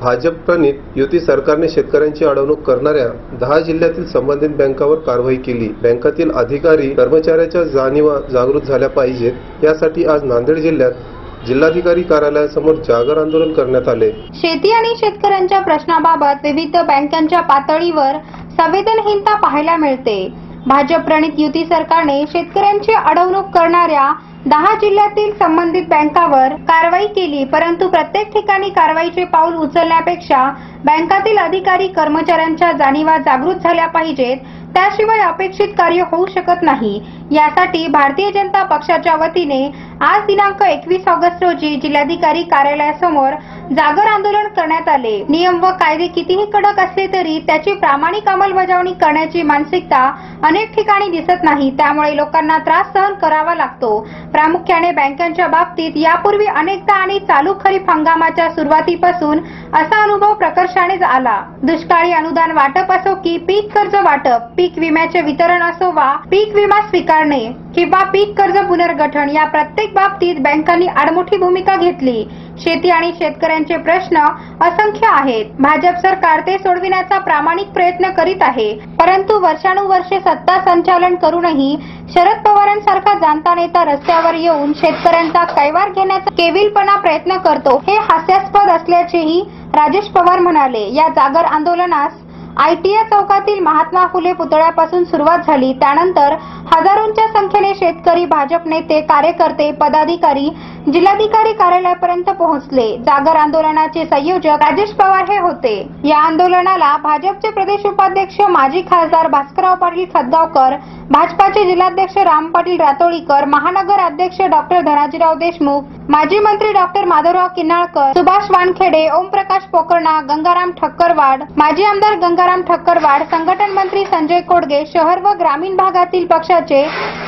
भाजप प्रणित युती सरकारने शेतकऱ्यांची अडवणूक करणाऱ्या दहा जिल्ह्यातील संबंधित बँकावर कारवाई केली. बँकातील अधिकारी कर्मचाऱ्याच्या जाणीवा जागृत झाल्या पाहिजेत. यासाठी आज नांदेड जिल्ह्यात जिल्हाधिकारी कार्यालयासमोर जागर आंदोलन करण्यात आले. शेती आणि शेतकऱ्यांच्या प्रश्नाबाबत विविध बँकांच्या पातळीवर संवेदनहीनता पाहायला मिळते. भाजप प्रणित युती सरकारने शेतकऱ्यांची अडवणूक करणाऱ्या दहा जिल्ह्यातील संबंधित बँकावर कारवाई केली परंतु प्रत्येक ठिकाणी कारवाईचे पाऊल उचलण्यापेक्षा बँकातील अधिकारी कर्मचाऱ्यांच्या जाणीवा जागृत झाल्या पाहिजेत. त्याशिवाय अपेक्षित कार्य होऊ शकत नाही. यासाठी भारतीय जनता पक्षाच्या वतीने आज दिनांक एकवीस ऑगस्ट रोजी जिल्हाधिकारी कार्यालयासमोर जागर आंदोलन करण्यात आले. नियम व कायदे कितीही कडक असले तरी त्याची प्रामाणिक अंमलबजावणी करण्याची मानसिकता अनेक ठिकाणी दिसत नाही. त्यामुळे लोकांना त्रास सहन करावा लागतो. प्रामुख्याने बँकांच्या बाबतीत यापूर्वी अनेकदा आणि चालू खरीप हंगामाच्या सुरुवातीपासून असा अनुभव प्रकर्षानेच आला. दुष्काळी अनुदान वाटप असो की पीक कर्ज वाटप पीक विम्याचे वितरण असो वा पीक विमा स्वीकारणे किंवा पीक कर्ज पुनर्गठन या प्रत्येक बाबतीत बँकांनी आडमुठी भूमिका घेतली. शेती आणि शेतकऱ्यांचे प्रश्न असंख्य आहेत. भाजप सरकार ते सोडविण्याचा प्रामाणिक प्रयत्न करीत आहे. परंतु वर्षानुवर्षे सत्ता संचालन करूनही शरद पवारांसारखा जाणता नेता रस्त्यावर येऊन शेतकऱ्यांचा कैवार घेण्याचा केविलपणा प्रयत्न करतो हे हास्यास्पद असल्याचेही राजेश पवार म्हणाले. या जागर आंदोलनास आयटीआय चौकातील महात्मा फुले पुतळ्यापासून सुरुवात झाली. त्यानंतर हजारोंच्या संख्येने शेतकरी भाजप नेते कार्यकर्ते पदाधिकारी जिल्हाधिकारी कार्यालयापर्यंत पोहोचले. जागर आंदोलनाचे संयोजक राजेश पवार हे होते. या आंदोलनाला भाजपचे प्रदेश उपाध्यक्ष माजी खासदार भास्करराव पाटील खतगावकर भाजपाचे जिल्हाध्यक्ष राम पाटील रातोळीकर महानगर अध्यक्ष डॉक्टर धनाजीराव देशमुख माजी मंत्री डॉक्टर माधवराव किन्नाळकर सुभाष वानखेडे ओमप्रकाश पोकर्णा गंगाराम ठक्करवाड माजी आमदार गंगाराम ठक्करवाड संघटन मंत्री संजय कोडगे शहर व ग्रामीण भागातील पक्षाचे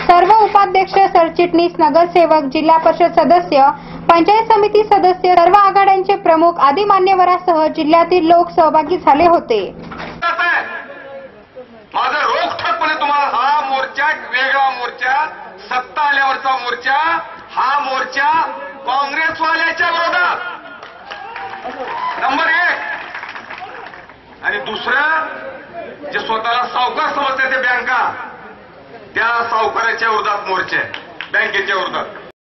सर्व उपाध्यक्ष सरचिटणीस नगरसेवक जिल्हा परिषद सदस्य पंचायत समिती सदस्य सर्व आघाड्यांचे प्रमुख आदी मान्यवरासह जिल्ह्यातील लोक सहभागी झाले होते. माझं रोखठोकपणे म्हणजे तुम्हाला हा मोर्चा वेगळा मोर्चा सत्ता आल्यावरचा मोर्चा हा मोर्चा काँग्रेसवाल्याच्या विरोधात. नंबर एक. आणि दुसरं जे स्वतःला सावकार समजते ते बँका. त्या सावकाराच्या विरोधात मोर्चे बँकेच्या विरोधात.